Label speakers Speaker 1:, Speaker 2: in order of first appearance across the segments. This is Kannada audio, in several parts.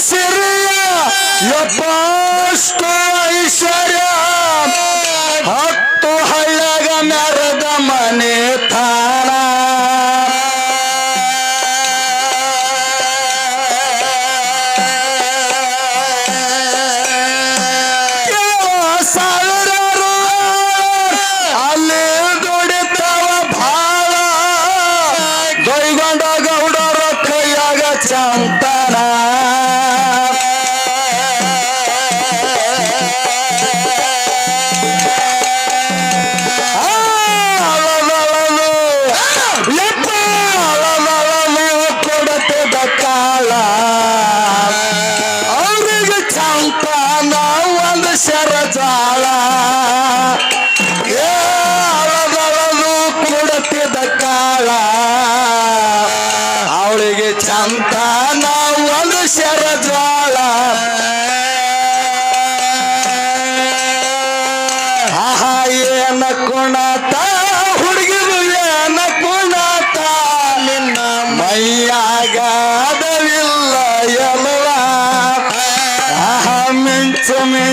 Speaker 1: ಸಿರಿಯ ಯಪ್ಪಷ್ಟು ಐಶ್ವರ್ಯ. ಹತ್ತು ಹಳ್ಳಗ ನರದ ಮನೆ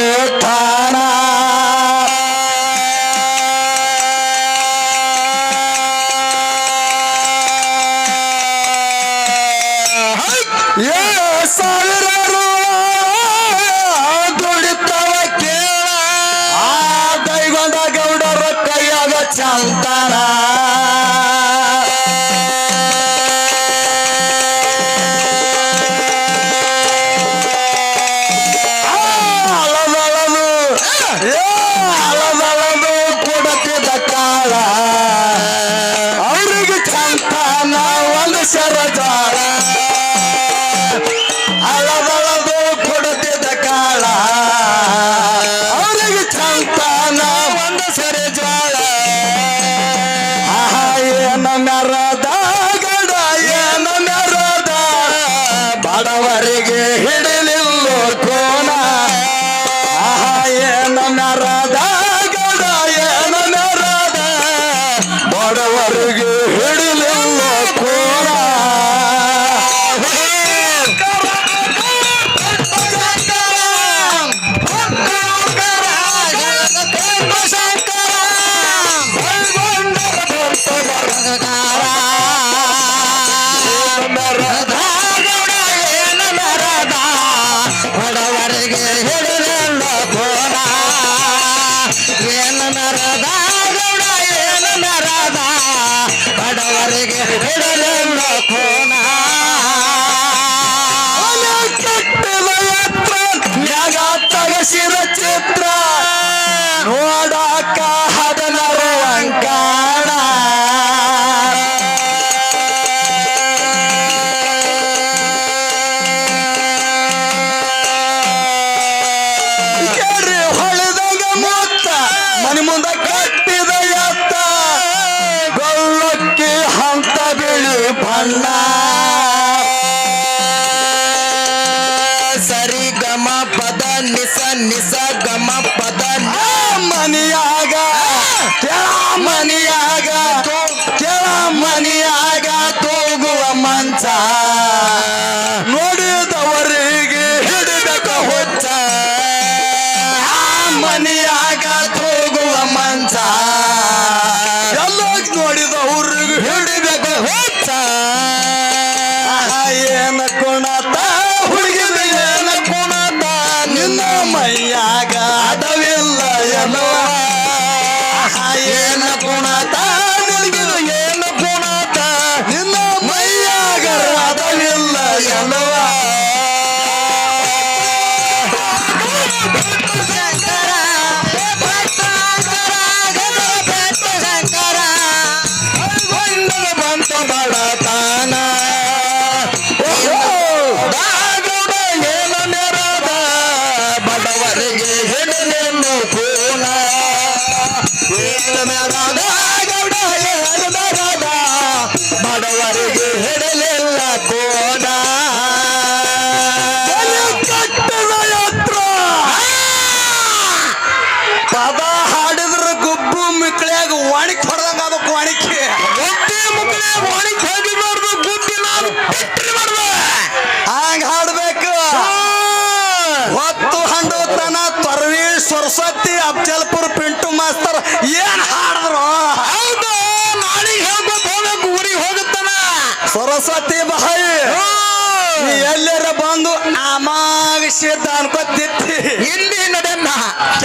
Speaker 1: ನೇ ಠಾಣ ಏ ಸಾವಿರ ದುಡಿತವ ಕೇಳ. ಆ ಕೈಗೊಂಡ ಗೌಡರ ಅಲ್ಲ ಸರಿ
Speaker 2: ಗಮ ಪದ ನಿಸ ನಿಸ ಗಮ ಪದ
Speaker 1: ಮನಿಯಾಗ ಕೆಳ ಮನಿಯಾಗ ಕೆಳ ಮನಿಯಾಗ, ತೋಗುವ ಮಂಚ ಏನ
Speaker 2: ಗುಣತಾ ಬಿಟ್ರಿ ಮಾಡ್ದ
Speaker 1: ಹಂಗ ಹಾಡ್ಬೇಕು. ಹೊತ್ತು ಹಂಡೋತನ ತೊರವಿ ಸರಸ್ವತಿ ಅಫಜಲ್ಪುರ್ ಪಿಂಟು ಮಾಸ್ತರ್ ಏನ್ ಹಾಡಿದ್ರು?
Speaker 2: ಹೌದು ನಾಳೆಗೆ ಹೇಳ್ಕೊತ ಹೋಗ್ಬೇಕು ಊರಿಗೆ ಹೋಗುತ್ತಾನ.
Speaker 1: ಸರಸ್ವತಿ ಬಾಯಿ ಎಲ್ಲರ ಬಂದು ಆಮಾಗ ಶೀತ ಅನ್ಕೋತಿತ್ತಿ
Speaker 2: ಇಲ್ಲಿ ನಡೆಯನ್ನ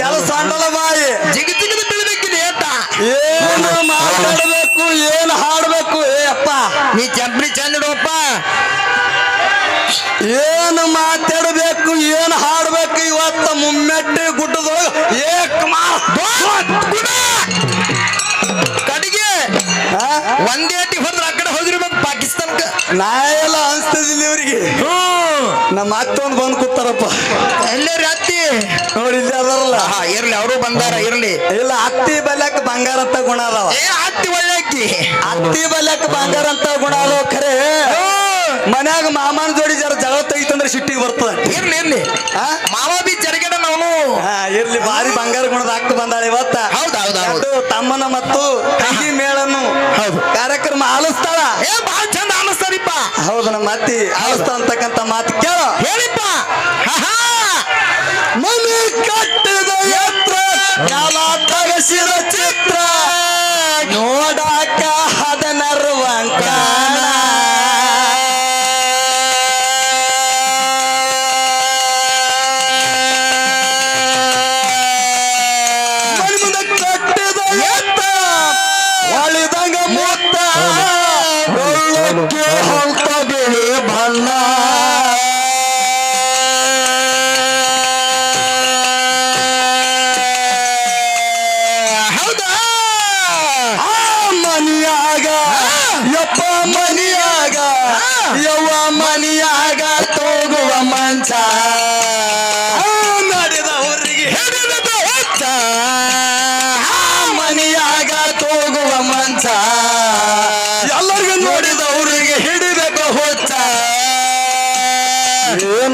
Speaker 1: ಕೆಲಸ ಅಂಡಲ ಬಾಯಿ.
Speaker 2: ಜಿಗಿ ಜಿಗಿದು ಬೀಳ್ಬೇಕಿದೆ ಅಂತ.
Speaker 1: ಏನು ಮಾತಾಡ್ಬೇಕು ಏನು ಹಾಡ್ಬೇಕು ಏ ಅಪ್ಪ.
Speaker 2: ನೀ ಚಂಪಡಿ ಚಂದ ಇಡುವಪ್ಪ
Speaker 1: ಏನು ಮಾತಾಡಬೇಕು ಏನು ಹಾಡಬೇಕು ಇವತ್ತ ಮುಮ್ಮೆಟ್ಟಿ ಗುಡ್ಡದೊಳಗೆ ಏಕ್
Speaker 2: ಕಡೆಗೆ
Speaker 1: ಆ?
Speaker 2: ಒಂದೇ ಅಟ್ಟಿ ಹೋದ್ರೆ ಆ ಕಡೆ ಹೋಗಿರ್ಬೇಕು ಪಾಕಿಸ್ತಾನಕ್ಕೆ.
Speaker 1: ನಾ ಎಲ್ಲ ಅನ್ಸ್ತದಿಲ್ಲ ಇವ್ರಿಗೆ. ನಮ್ಮ ಅತ್ತೊಂದು ಬಂದು ಕೂತಾರಪ್ಪ.
Speaker 2: ಎಲ್ಲರೂ ಅತ್ತಿ?
Speaker 1: ನೋಡಿ ಇಲ್ಲಿ ಅದಾರಲ್ಲ.
Speaker 2: ಹಾ ಇರ್ಲಿ ಅವರು ಬಂದಾರ ಇರ್ಲಿ.
Speaker 1: ಇಲ್ಲ ಅತ್ತಿ ಬಲ್ಯಾಕ ಬಂಗಾರ ಅಂತ ಗುಣ ಅದಾವ.
Speaker 2: ಏ ಅತ್ತಿ ಒಳ್ಳೆ
Speaker 1: ಅತ್ತಿ. ಬಲ್ಯಾಕ ಬಂಗಾರ ಅಂತ ಗುಣ ಅದಾವ ಖರೆ. ಮನ್ಯಾಗ ಮಾಮನ ಜೋಡಿ ಜರ ಜಗಳ ತೆಗಿತಂದ್ರೆ ಸಿಟ್ಟಿಗೆ ಬರ್ತದ.
Speaker 2: ಇರ್ಲಿ ಇರ್ಲಿ.
Speaker 1: ಆ?
Speaker 2: ಮಾವ ಬಿ ಜರಗಡ ನಾವು.
Speaker 1: ಹಾ ಇರ್ಲಿ ಭಾರಿ ಬಂಗಾರ ಗುಣದ ಹಾಕ್ತ ಬಂದಾಳೆ ಇವತ್ತ.
Speaker 2: ಹೌದ್ ಹೌದು ಹೌದ್.
Speaker 1: ತಮ್ಮನ ಮತ್ತು ಕಹಿ ಮೇಳನ್ನು
Speaker 2: ಹೌದು.
Speaker 1: ಕಾರ್ಯಕ್ರಮ ಆಲಿಸ್ತಾಳ.
Speaker 2: ಏ ಬಾಳ ಚಂದ ಆಲಿಸ್ತಾರಿಪ್ಪ.
Speaker 1: ಹೌದು ನಮ್ಮ ಅತ್ತಿ ಆಲಿಸ್ತಾ ಅಂತಕ್ಕಂತ ಮಾತು ಕೇಳ.
Speaker 2: ಹೇಳಿಪ್ಪ. ಹಾ
Speaker 1: ಮನೆ ಕಟ್ಟಿದ ಯತ್ರ ಕಾಲ ತಗಸಿದ ಚಿತ್ರ ನೋಡಾಕ ಹದನರ್ವಂಕಾಣ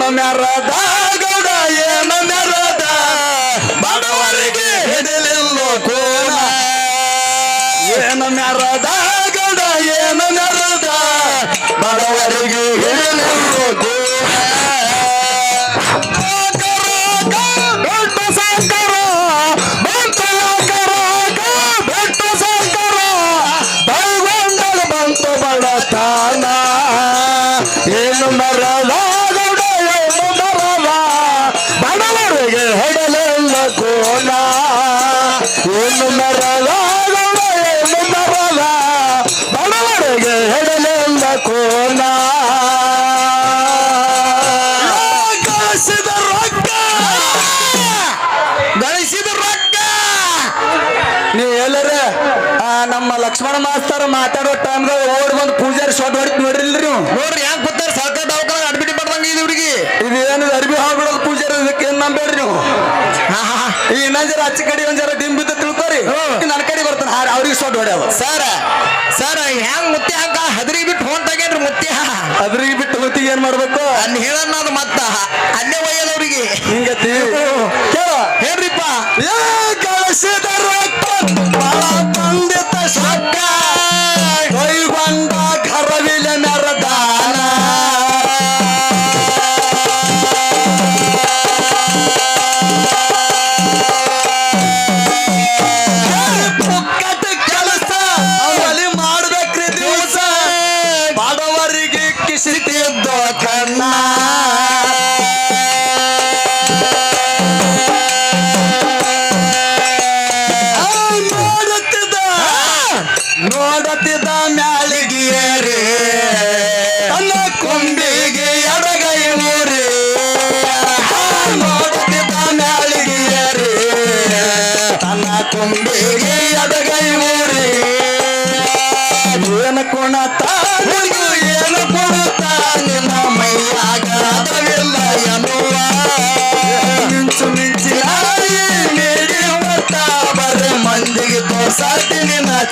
Speaker 1: ಏನು ಈ ಮ್ಯಾನೇಜರ್ ಅಚ್ಚ ಕಡೆ ಒಂದ್ ಜರ ಬಿದ್ದು ಬಿದ್ದ ತಿಳ್ಕೊರಿ. ನನ್ನ ಕಡೆ ಬರ್ತಾನೆ. ಹಾರ ಅವ್ರಿಗೆ ಸೊಡ್ ಹೊಡ್ಯಾವ.
Speaker 2: ಸರ್ ಸರ್ ಹೆಂಗ್ ಮುತ್ತಿ ಹಾಕ ಹದರಿ ಬಿಟ್ಟು ಫೋನ್ ತಗೇನ್ರಿ ಹಾ
Speaker 1: ಹದರಿ ಬಿಟ್ಟು ಹೊತ್ತಿಗೆ ಏನ್ ಮಾಡ್ಬೇಕು?
Speaker 2: ಅನ್ ಹೇಳನ್ನ ಅದು ಮತ್ತ. ಅಲ್ಲೇ ಒಯ್ಯದವ್ರಿಗೆ.
Speaker 1: ಹಿಂಗತಿ. ಕೇಳ.
Speaker 2: ಹೇಳ್ರಿಪ್ಪ.
Speaker 1: ಏ ಕಳಿಸಿದ ರೊಕ್ಕ ಬಾಳ ಪಂಡಿತ ನೋಡುತ್ತಿದ್ದ ಮ್ಯಾಲಿಗೆಯೇರಿ.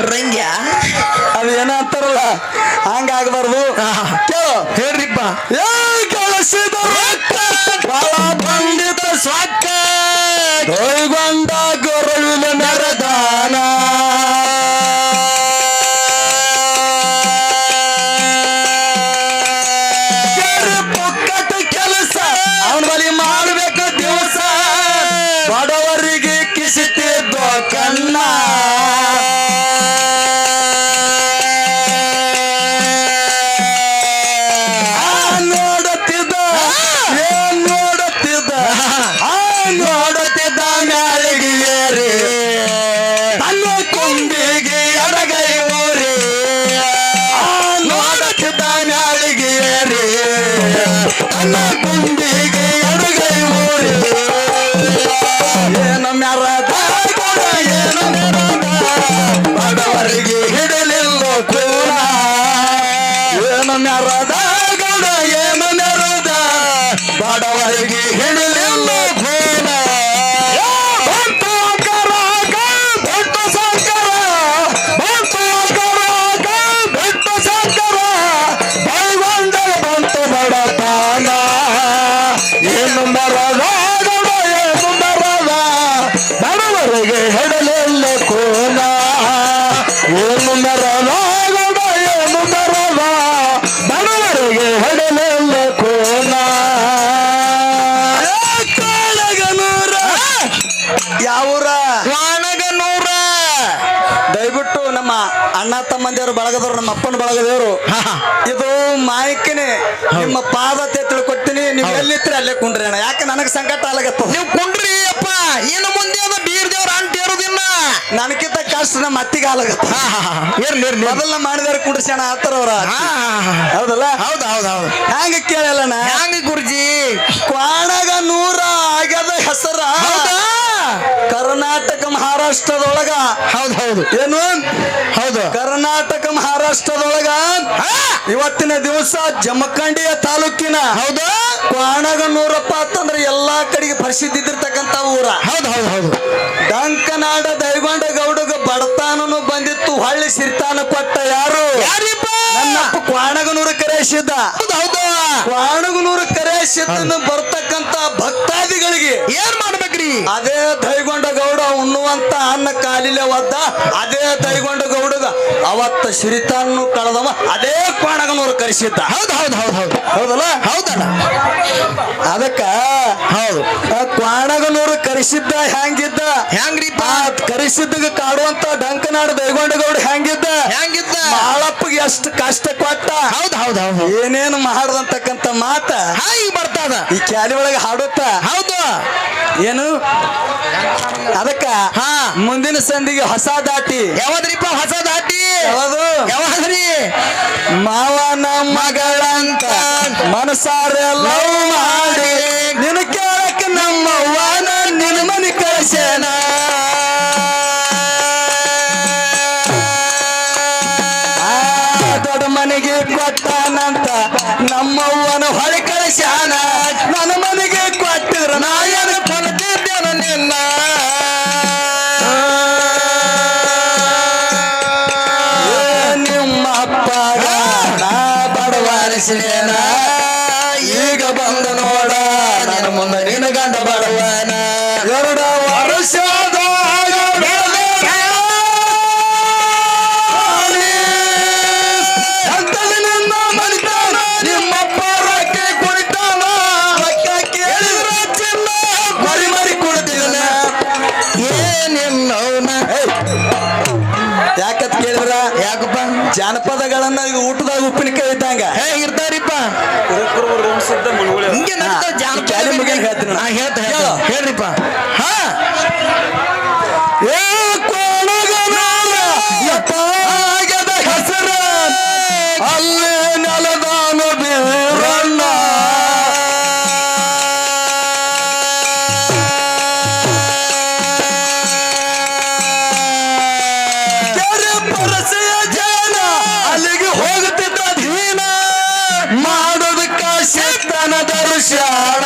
Speaker 2: ರಂಗ್ಯ.
Speaker 1: ಅದು ಏನ ಅಂತಾರಲ್ಲ ಹಂಗಾಗಬಾರ್ದು. ಕೇಳು.
Speaker 2: ಹೇಳ್ರಿಪ್ಪ.
Speaker 1: ಏ ಕಳಿಸಿದ ಪಂಡಿತ
Speaker 2: ಸ್ವಾಕ್ಕ
Speaker 1: ಕೈಗೊಂಡ ಗುರುವಿನ ಅಣ್ಣ ತಮ್ಮಂದಿಯವರು ಬಳಗದವರು ನಮ್ಮ ಅಪ್ಪನ ಬಳಗದವರು. ಇದು ಮಾಯಕನೇ ನಿಮ್ಮ ಪಾದತೆ ತಿಳ್ಕೊತೀನಿ ನೀವು ಎಲ್ಲಿತ್ರಿ ಅಲ್ಲೇ ಕುಂಡ್ರಿ ಅಣ್ಣ. ಯಾಕೆ ನನಗೆ ಸಂಕಟ ಆಗತ್ತ
Speaker 2: ನೀವು ಕುಂಡ್ರಿ ಅಪ್ಪ ಏನು ಮುಂದೆ ಅದ ಬೀರ್ ದೇವ್ರ ಅಂಟಿ ಇರೋದಿಲ್ಲ
Speaker 1: ನನಗಿಂತ ಕಷ್ಟ ನಮ್ಮ ಅತ್ತಿಗೆ ಆಲಗತ್ತ
Speaker 2: ಇರ್ಲಿ ಮಾಡಿದವ್ರು
Speaker 1: ಮೊದಲ ಅಣ್ಣ ಆತರ ಅವ್ರ ಹೌದಲ್ಲ?
Speaker 2: ಹೌದು ಹೌದು ಹೌದು.
Speaker 1: ಹ್ಯಾಂಗ ಕೇಳಲ್ಲಣ್ಣ
Speaker 2: ಹ್ಯಾಂಗ ಗುರುಜಿ?
Speaker 1: ಕ್ವಾಣಗ ನೂರ ಆಗ್ಯದ ಹೆಸರ.
Speaker 2: ಹೌದಾ?
Speaker 1: ಕರ್ನಾಟಕ ಮಹಾರಾಷ್ಟ್ರದೊಳಗ.
Speaker 2: ಹೌದು ಹೌದು.
Speaker 1: ಏನು?
Speaker 2: ಹೌದು.
Speaker 1: ಕರ್ನಾಟಕ ಮಹಾರಾಷ್ಟ್ರದೊಳಗ ಇವತ್ತಿನ ದಿವಸ ಜಮಖಂಡಿಯ ತಾಲೂಕಿನ
Speaker 2: ಹೌದು.
Speaker 1: ಕ್ವಾಣಗನೂರಪ್ಪ ಅಂತಂದ್ರೆ ಎಲ್ಲಾ ಕಡೆಗೆ ಪ್ರಸಿದ್ಧಿ ಇದ್ದಿರ್ತಕ್ಕಂತ ಊರ.
Speaker 2: ಹೌದು ಹೌದು ಹೌದು.
Speaker 1: ಡಂಕನಾಡ ದೈಗೊಂಡ ಗೌಡಗ ಬಡತಾನನು ಬಂದಿತ್ತು ಹಳ್ಳಿ ಸಿರ್ತಾನ ಕೊಟ್ಟ ಯಾರು? ನನ್ನಪ್ಪ ಕ್ವಾಣಗನೂರು ಕರೆಸಿದ್ದ
Speaker 2: ಹೌದು ಹೌದು.
Speaker 1: ಕ್ವಾಣಗನೂರು ಕರೆಸಿದ್ದನ್ನು ಬರ್ತಕ್ಕಂತ ಭಕ್ತಾದಿಗಳಿಗೆ
Speaker 2: ಏನ್ ಮಾಡ್ಬೇಕ್ರಿ?
Speaker 1: ಅದೇ ದೈಗೊಂಡ ಗೌಡ ಉಣ್ಣುವಂತ ಅನ್ನ ಕಾಲಿಲೆ ಒದ್ದ ಅದೇ ದೈಗೊಂಡ ಗೌಡಗ ಅವತ್ತ ಸಿರಿತಾನು ಕಳೆದವ ಅದೇ ಕ್ವಾಣಗನೂರು ಕರೆಸಿದ್ದ
Speaker 2: ಹೌದು ಹೌದು ಹೌದು ಹೌದು.
Speaker 1: ಹೌದಲ್ಲ?
Speaker 2: ಹೌದಲ್ಲ?
Speaker 1: ಅದಕ್ಕ
Speaker 2: ಹೌದು.
Speaker 1: ಕ್ವಾಣಗನೂರು ಕರೆಸಿದ್ದ ಹೆಂಗಿದ್ದ?
Speaker 2: ಹೆಂಗ್ರಿಪ್ಪ?
Speaker 1: ಕರೆಸಿದ್ದ ಕಾಡುವಂತ ಡಂಕನಾಡ ದೈಗೊಂಡ ಗೌಡ ಹೆಂಗಿದ್ದ?
Speaker 2: ಹೆಂಗಿದ್ದ?
Speaker 1: ಮಾಳಪ್ಪಗೆ ಎಷ್ಟು ಕಷ್ಟ ಕೊಟ್ಟ
Speaker 2: ಹೌದ್ ಹೌದ್ ಹೌದು.
Speaker 1: ಏನೇನು ಮಾಡದಂತಕ್ಕಂತ ಮಾತ.
Speaker 2: ಹಾಯ್ ಬರ್ತದ.
Speaker 1: ಈ ಕ್ಯಾಲಿ ಒಳಗೆ ಹಾಡುತ್ತ.
Speaker 2: ಹೌದು.
Speaker 1: ಏನು? ಅದಕ್ಕ
Speaker 2: ಹಾ.
Speaker 1: ಮುಂದಿನ ಸಂದಿಗೆ ಹೊಸ ದಾಟಿ.
Speaker 2: ಯಾವದ್ರಿಪ್ಪ ಹೊಸ ದಾಟಿ?
Speaker 1: ಯಾವ್ದು?
Speaker 2: ಯಾವದ್ರಿ?
Speaker 1: ಮಾವನ ಮಗಳಂತ ಮನಸಾರೆ ಲವ್ ಮಾಡಿ. ನಿನ್ನ ಕೇಳಕ್ ನಮ್ಮವ್ವನ ವಾನ ನಿನ್ನ ಮನೆ ಕಳ್ಸೇನ ನಮ್ಮವ್ವನ ಹೊಳೆ ಕಳಿಸ್ಯಾನ. ನನ್ನ ಮನೆಗೆ ಕೊಟ್ಟಿರ. ನಾ ಏನು ಕೊಡ್ತಿದ್ದೇನ ನಿನ್ನ? ನಿಮ್ಮ ಅಪ್ಪಗ ನಾ ಬಡವನಿಸಿದೇನ ಈಗ ಬಂದು ನೋಡ, ನನ್ನ ಮುಂದೆ ನಿನ್ನ ಗಂಡ ಬಡವನ. ಗರುಡ ವರ್ಷದಾಗ ಜಾನಪದಗಳನ್ನ ಈಗ ಊಟದಾಗ ಉಪ್ಪಿನಕಾಯಿ ಇದ್ದಂಗ.
Speaker 2: ಹೇ ಇರ್ತಾರಿಪ್ಪ. ಹಿಂಗೆ ನಡೀತಾವ್ ಜಾನಪದ
Speaker 1: ಹೇಳ್ತೀನಿ. ಹೋಗುತ್ತಿದ್ದ ದೀನ ಮಾಡೋದಕ್ಕ ಶಕ್ತನ ದರ್ಶನ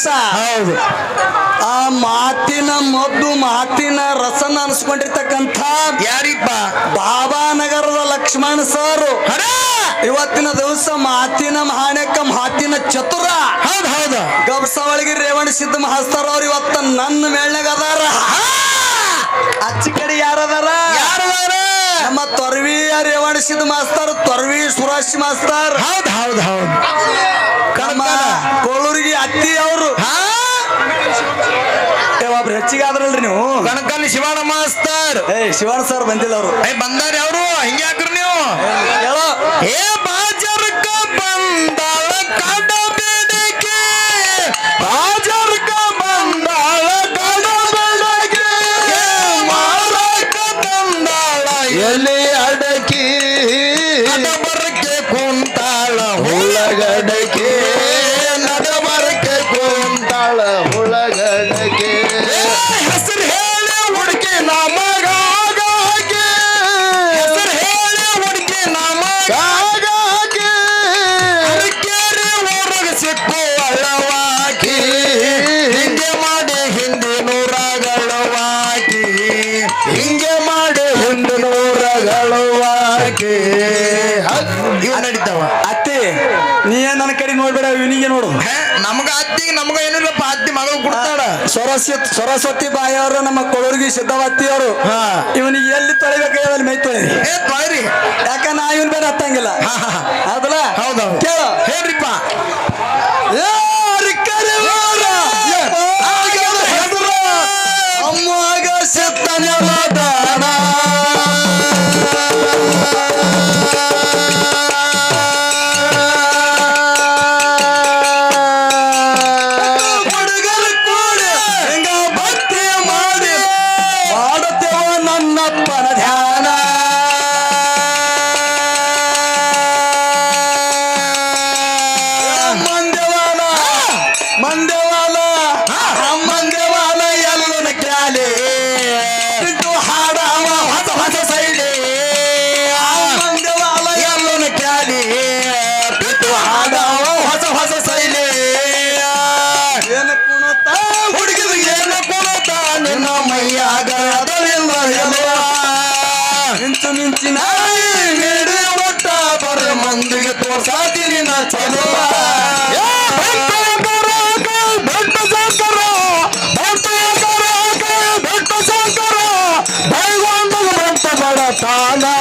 Speaker 1: ಹೌದು. ಆ ಮಾತಿನ ಮದ್ದು ಮಾತಿನ ರಸನ ಅನ್ಸ್ಕೊಂಡಿರ್ತಕ್ಕಂಥ
Speaker 2: ಯಾರಿಪ್ಪ?
Speaker 1: ಬಾಬಾನಗರದ ಲಕ್ಷ್ಮಣ ಸರ್. ಇವತ್ತಿನ ದಿವಸ ಮಾತಿನ ಮಹಾನಕ್ಕ ಮಾತಿನ ಚತುರ.
Speaker 2: ಹೌದು ಹೌದು.
Speaker 1: ಗಬ್ಸವಳಿಗೆ ರೇವಣ ಸಿದ್ಧ ಮಹಾಸ್ತರ್ ಅವ್ರು ಇವತ್ತ ನನ್ನ ಮೇಳ್ನಾಗ ಅದಾರ. ಅಚ್ಚ ಕಡೆ ಯಾರದಾರ? ನಮ್ಮ ತೊರ್ವಿಯ ರೇವಣ ಸಿದ್ಧ ಮಾಸ್ತರ್ ತೊರ್ವಿ ಸುರೇಶ್ ಮಾಸ್ತರ್.
Speaker 2: ಹೌದ್ ಹೌದ್ ಹೌದ್.
Speaker 1: ನಮ್ಮ ಕೋಳೂರಿಗೆ ಅತ್ತಿ ಅವರು. ಒಬ್ರು ಹೆಚ್ಚಿಗೆ ಆದ್ರಲ್ರಿ ನೀವು.
Speaker 2: ಕಣಕಲ್ ಶಿವಣ್ಣ ಮಾಸ್ತರ್.
Speaker 1: ಏ ಶಿವಣ್ಣ ಸರ್ ಬಂದಿಲ್ಲ ಅವರು.
Speaker 2: ಏ ಬಂದಾರ ಅವರು ಹಿಂಗ್ಯಾಕ್ರಿ ನೀವು.
Speaker 1: ಹೇಳೋ.
Speaker 2: ಏ ಬಾಜರ್ಕ ನಮಗ ಏನಿಲ್ಲಪ್ಪ ಅತ್ತಿ ಮಗಳು ಕೊಡ್ತಾಳ.
Speaker 1: ಸರಸ್ವತಿ ಸರಸ್ವತಿ ಬಾಯಿ ಅವರು ನಮ್ಮ ಕೊಳರ್ಗಿ ಸಿದ್ಧವತ್ತಿ ಅವರು
Speaker 2: ಹಾ.
Speaker 1: ಇವನಿಗೆ ಎಲ್ಲಿ ತೊಳಿಬೇಕು ಹೇಳಿ ಮೈ ತೊಳಿ.
Speaker 2: ಏ ತೊಳಿರಿ.
Speaker 1: ಯಾಕ ನಾ ಇವನ್ ಬೇರೆ ಹತ್ತಂಗಿಲ್ಲ.
Speaker 2: ಹಾ, ಹಾ, ಹಾ.
Speaker 1: ಹೌದಲ್ಲ
Speaker 2: ಹೌದು
Speaker 1: ಕೇಳು.
Speaker 2: ಹೇಳ್ರಿಪ್ಪ.
Speaker 1: ಅಮ್ಮಗ ದಾನ.
Speaker 2: ताला